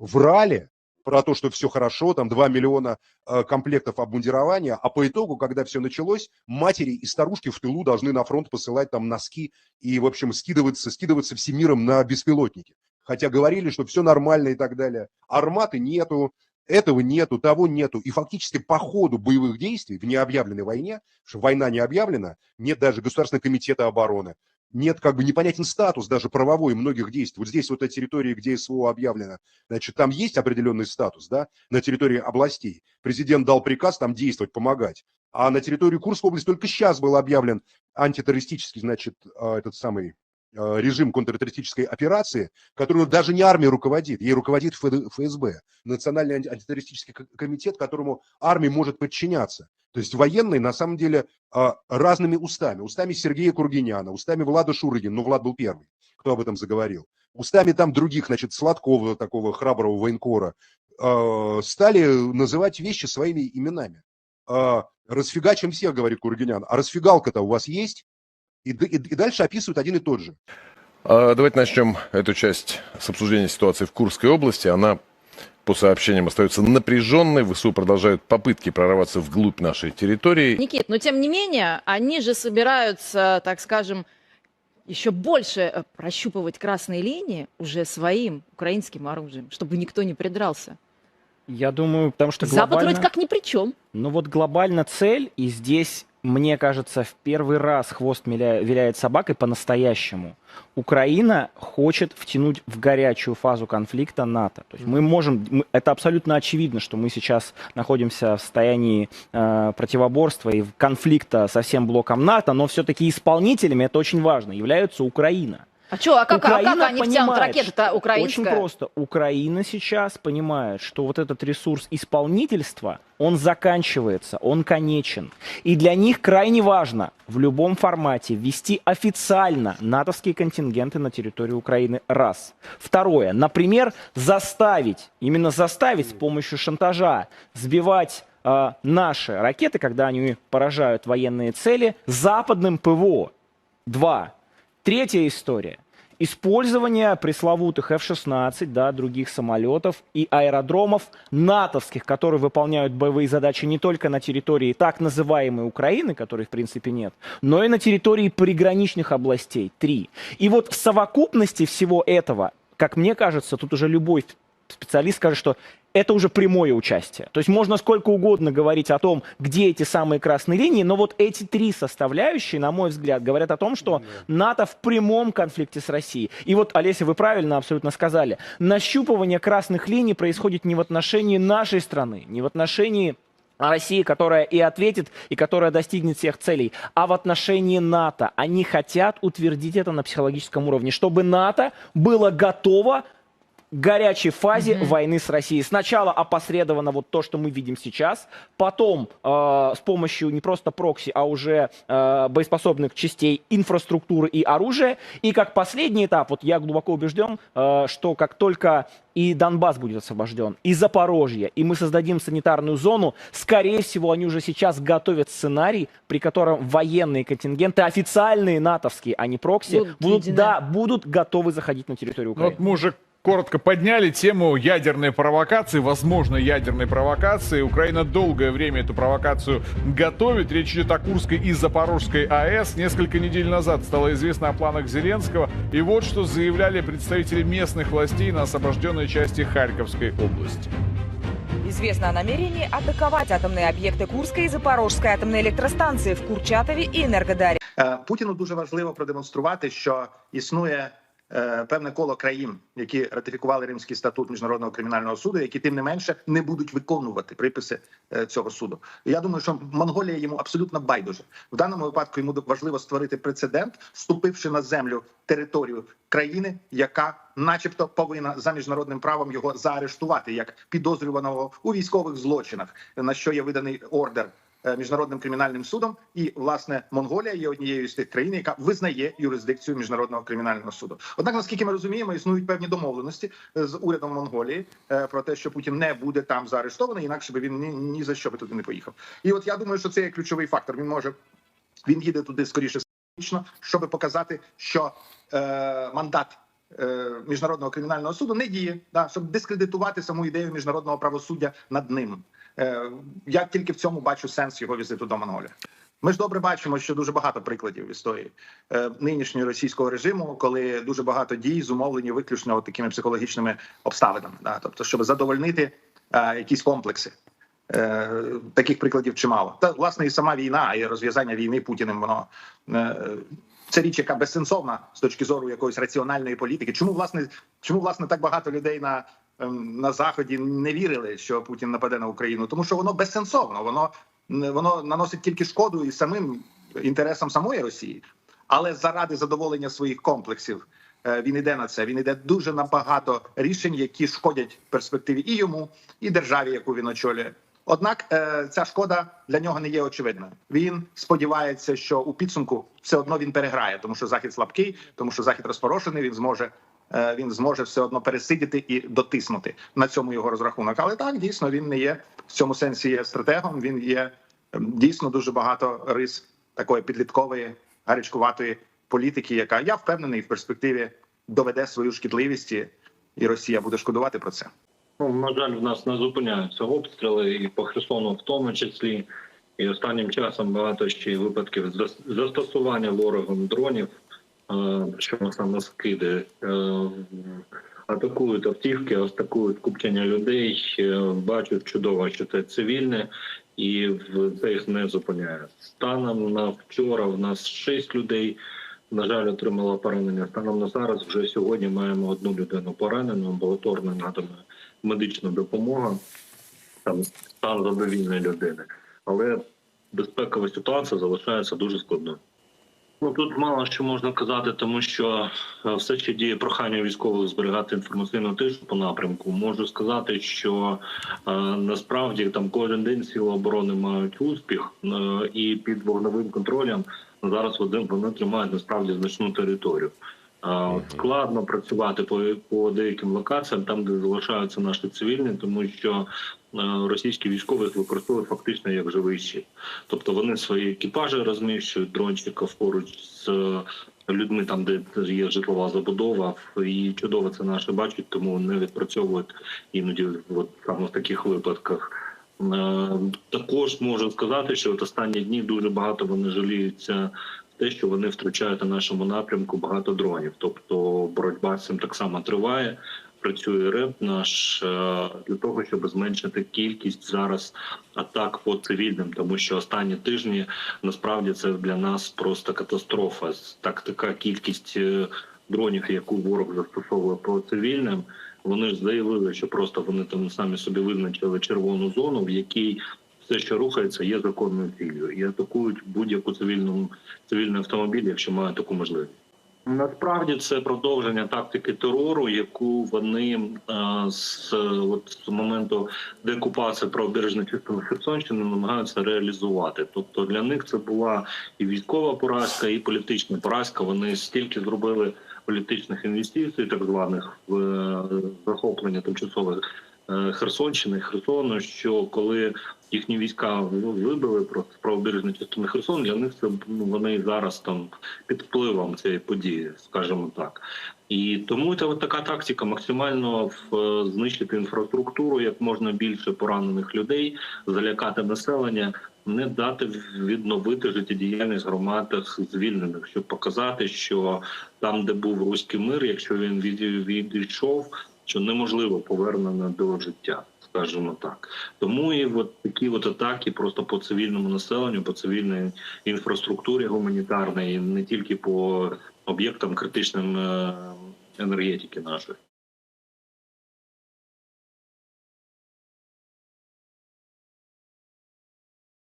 врали про то, что все хорошо, там 2 миллиона э, комплектов обмундирования, а по итогу, когда все началось, матери и старушки в тылу должны на фронт посылать там носки и, в общем, скидываться, скидываться всем миром на беспилотники. Хотя говорили, что все нормально и так далее. Арматы нету, этого нету, того нету. И фактически по ходу боевых действий в необъявленной войне, что война не объявлена, нет даже Государственного комитета обороны, нет как бы непонятен статус даже правовой многих действий. Вот здесь вот эта территория, где СВО объявлено, значит, там есть определенный статус, да, на территории областей. Президент дал приказ там действовать, помогать. А на территории Курской области только сейчас был объявлен антитеррористический, значит, а, этот самый а, режим контртеррористической операции, которую даже не армия руководит, ей руководит ФСБ, Национальный антитеррористический комитет, которому армия может подчиняться. То есть военные, на самом деле, а, разными устами. Устами Сергея Кургиняна, устами Влада Шурыгина, ну, Влад был первый, кто об этом заговорил. Устами там других, значит, Сладкова, такого храброго военкора, а, стали называть вещи своими именами. А, Расфигачим всех, говорит Кургинян. А расфигалка-то у вас есть? И, и, и дальше описывают один и тот же. Давайте начнем эту часть с обсуждения ситуации в Курской области. Она по сообщениям остается напряженной. ВСУ продолжают попытки прорваться вглубь нашей территории. Никит, но тем не менее, они же собираются, так скажем, еще больше э, прощупывать красные линии уже своим украинским оружием, чтобы никто не придрался. Я думаю, потому что глобально... Запад вроде как ни при чем. Ну вот глобально цель, и здесь мне кажется, в первый раз хвост виляет собакой по-настоящему. Украина хочет втянуть в горячую фазу конфликта НАТО. То есть мы можем, мы, это абсолютно очевидно, что мы сейчас находимся в состоянии э, противоборства и конфликта со всем блоком НАТО, но все-таки исполнителями, это очень важно, являются Украина. А что, а как, а как они втянут ракеты-то украинская? Очень просто. Украина сейчас понимает, что вот этот ресурс исполнительства, он заканчивается, он конечен. И для них крайне важно в любом формате ввести официально натовские контингенты на территорию Украины. Раз. Второе. Например, заставить, именно заставить с помощью шантажа сбивать э, наши ракеты, когда они поражают военные цели, западным ПВО. Два. Третья история. Использование пресловутых F-16, да, других самолетов и аэродромов натовских, которые выполняют боевые задачи не только на территории так называемой Украины, которой в принципе нет, но и на территории приграничных областей. Три. И вот в совокупности всего этого, как мне кажется, тут уже любой специалист скажет, что это уже прямое участие. То есть можно сколько угодно говорить о том, где эти самые красные линии, но вот эти три составляющие, на мой взгляд, говорят о том, что НАТО в прямом конфликте с Россией. И вот, Олеся, вы правильно абсолютно сказали, нащупывание красных линий происходит не в отношении нашей страны, не в отношении России, которая и ответит, и которая достигнет всех целей, а в отношении НАТО. Они хотят утвердить это на психологическом уровне, чтобы НАТО было готово горячей фазе mm-hmm. войны с Россией. Сначала опосредованно вот то, что мы видим сейчас, потом э, с помощью не просто прокси, а уже э, боеспособных частей инфраструктуры и оружия. И как последний этап, вот я глубоко убежден, э, что как только и Донбасс будет освобожден, и Запорожье, и мы создадим санитарную зону, скорее всего, они уже сейчас готовят сценарий, при котором военные контингенты, официальные натовские, а не прокси, будут, будут, да, будут готовы заходить на территорию Украины. Вот мужик коротко подняли тему ядерной провокации, возможно, ядерной провокации. Украина долгое время эту провокацию готовит. Речь идет о Курской и Запорожской АЭС. Несколько недель назад стало известно о планах Зеленского. И вот что заявляли представители местных властей на освобожденной части Харьковской области. Известно о намерении атаковать атомные объекти Курської і Запорожської атомної електростанції в Курчатові і Енергодарі. Путіну дуже важливо продемонструвати, що існує Е, певне коло країн, які ратифікували Римський статут міжнародного кримінального суду, які тим не менше не будуть виконувати приписи е, цього суду. Я думаю, що Монголія йому абсолютно байдуже в даному випадку. Йому важливо створити прецедент, вступивши на землю територію країни, яка, начебто, повинна за міжнародним правом його заарештувати як підозрюваного у військових злочинах, на що є виданий ордер Е, міжнародним кримінальним судом, і власне Монголія є однією з тих країн, яка визнає юрисдикцію міжнародного кримінального суду. Однак, наскільки ми розуміємо, існують певні домовленості е, з урядом Монголії е, про те, що Путін не буде там заарештований, інакше би він ні, ні за що би туди не поїхав. І от я думаю, що це є ключовий фактор. Він може він їде туди скоріше, щоб показати, що е, мандат е, міжнародного кримінального суду не діє, да, щоб дискредитувати саму ідею міжнародного правосуддя над ним. Е, я тільки в цьому бачу сенс його візиту до Монголії. Ми ж добре бачимо, що дуже багато прикладів в історії е, нинішнього російського режиму, коли дуже багато дій зумовлені виключно такими психологічними обставинами, да, тобто, щоб задовольнити е, якісь комплекси. Таких прикладів чимало. Та власне і сама війна, і розв'язання війни Путіним, воно це річ, яка безсенсовна з точки зору якоїсь раціональної політики. Чому власне чому власне так багато людей на, на заході не вірили, що Путін нападе на Україну? Тому що воно безсенсовно, воно воно наносить тільки шкоду і самим інтересам самої Росії, але заради задоволення своїх комплексів. е, Він іде на це. Він іде дуже на багато рішень, які шкодять перспективі і йому, і державі, яку він очолює. Однак е, ця шкода для нього не є очевидною. Він сподівається, що у підсумку все одно він переграє, тому що захід слабкий, тому що захід розпорошений. Він зможе він зможе все одно пересидіти і дотиснути на цьому його розрахунок. Але так дійсно він не є в цьому сенсі є стратегом. Він є ем, дійсно дуже багато рис такої підліткової гарячкуватої політики, яка я впевнений в перспективі доведе свою шкідливість, і- Росія буде шкодувати про це. Ну, на жаль, в нас не зупиняються обстріли і по Херсону в тому числі. І останнім часом багато ще випадків зас- застосування ворогом дронів, е, що саме скиди, е, атакують автівки, атакують купчення людей. Е, Бачу чудово, що це цивільне, і це їх не зупиняє. Станом на вчора в нас шість людей. На жаль, отримала поранення. Станом на зараз вже сьогодні маємо одну людину поранену, амбулаторно надана медична допомога, там стан задовільної людини. Але безпекова ситуація залишається дуже складною. Ну тут мало що можна казати, тому що е, все ще діє прохання військових зберігати інформаційну тишу по напрямку. Можу сказати, що е, насправді там кожен день сили оборони мають успіх, е, і під вогневим контролем зараз вони, вони тримають насправді значну територію. Складно працювати по, по деяким локаціям, там де залишаються наші цивільні, тому що е, російські військові використовують фактично як живий щит. Тобто вони свої екіпажі розміщують дрончиків поруч з е, людьми, там де є житлова забудова, і чудово це наші бачать, тому не відпрацьовують іноді от саме в таких випадках. Е, Також можу сказати, що от останні дні дуже багато вони жаліються те, що вони втрачають на нашому напрямку багато дронів. Тобто боротьба з цим так само триває. Працює РЕП наш е, для того, щоб зменшити кількість зараз атак по цивільним, тому що останні тижні насправді це для нас просто катастрофа. Так така кількість е, дронів, яку ворог застосовує по цивільним. Вони ж заявили, що просто вони там самі собі визначили червону зону, в якій все, що рухається, є законною ціллю, і атакують будь-яку цивільну цивільний автомобіль, якщо мають таку можливість. Насправді це продовження тактики терору, яку вони е, з, от, з моменту деокупації правобережної частини Херсонщини намагаються реалізувати. Тобто для них це була і військова поразка, і політична поразка. Вони стільки зробили політичних інвестицій, так званих в е, захоплення тимчасових Херсонщини, Херсону, що коли їхні війська ну, вибили просто з правобережної частини Херсону, для них це ну, вони зараз там під впливом цієї події, скажімо так. І тому це от така тактика максимально е, знищити інфраструктуру, як можна більше поранених людей, залякати населення, не дати відновити життєдіяльність громад звільнених, щоб показати, що там, де був руський мир, якщо він відійшов, що неможливо повернення до життя. Скажімо так, тому і от такі от атаки просто по цивільному населенню, по цивільній інфраструктурі гуманітарної, не тільки по об'єктам критичним е, енергетики нашої.